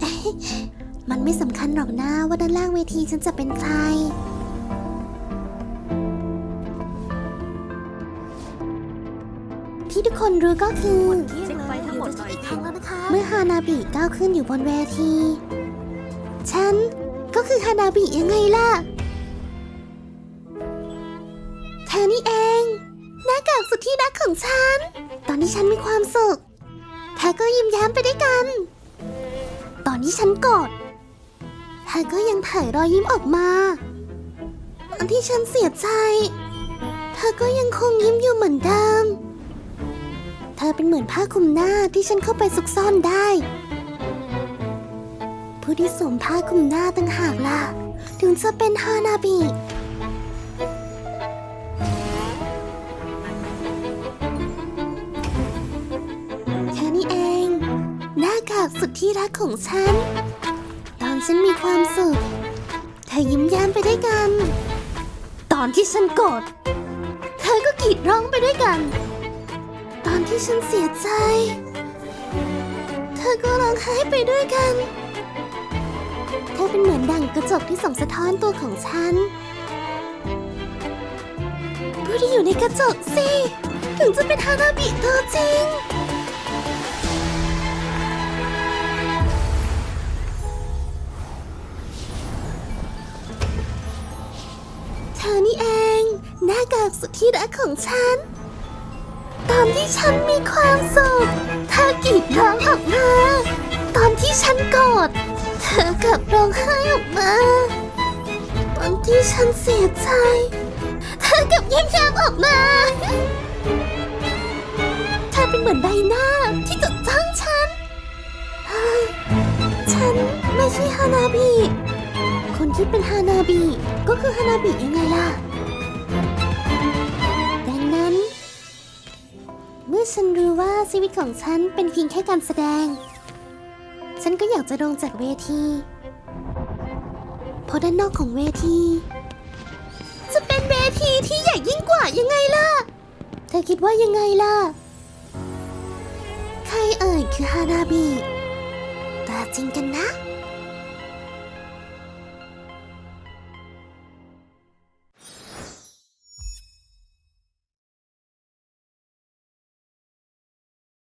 เอ๊ะมันไม่สำคัญหรอกนะว่าด้านล่างเวทีฉันจะเป็นใคร ที่ทุกคนรู้ก็คือเช็คไฟทั้งหมดหน่อยอีกสิครั้งแล้วนะคะเมื่อฮานาบิก้าวขึ้นอยู่บนเวที ฉันก็คือฮานาบิยังไงล่ะ เธอนี่เองหน้ากากสุดที่รักของฉัน ตอนที่ฉันมีความสุข เธอก็ยิ้มแย้มไปด้วยกัน ตอนที่ฉันโกรธเธอก็ยังเผยรอยยิ้มออกมา ตอนที่ฉันเสียใจ เธอก็ยังคงยิ้มอยู่เหมือนเดิม เธอเป็นเหมือนผ้าคลุมหน้าที่ฉันเข้าไปซุกซ่อนได้ ผู้ที่สวมผ้าคลุมหน้าต่างหากล่ะ ถึงจะเป็นฮานาบิ สุดที่รักของฉัน ตอนฉันมีความสุขเธอยิ้มแย้มไปด้วยกัน ตอนที่ฉันโกรธเธอก็กรีดร้องไปด้วยกัน ตอนที่ฉันเสียใจ เธอก็ร้องไห้ไปด้วยกัน เธอเป็นเหมือนดั่งกระจกที่ส่องสะท้อนตัวของฉันผู้ที่อยู่ในกระจกสิ ถึงจะเป็นฮานาบิตัวจริง ธอนี่เอง หน้ากากสุดที่รักของฉัน ตอนที่ฉันมีความสุขเธอกรีดร้องออกมา ตอนที่ฉันโกรธเธอกลับร้องไห้ออกมา ตอนที่ฉันเสียใจ เธอกลับยิ้มแย้มออกมา เธอเป็นเหมือนใบหน้าที่จดจ้ ที่เป็นฮานาบิก็คือฮานาบิยังไงล่ะ ดังนั้น เมื่อฉันรู้ว่าชีวิตของฉันเป็นเพียงแค่การแสดง ฉันก็อยากจะลงจากเวทีเพราะด้านนอกของเวที จะเป็นเวทีที่ใหญ่ยิ่งกว่ายังไงล่ะ เธอคิดว่ายังไงล่ะ ใครเอ่ยคือฮานาบิตาจริงกันนะ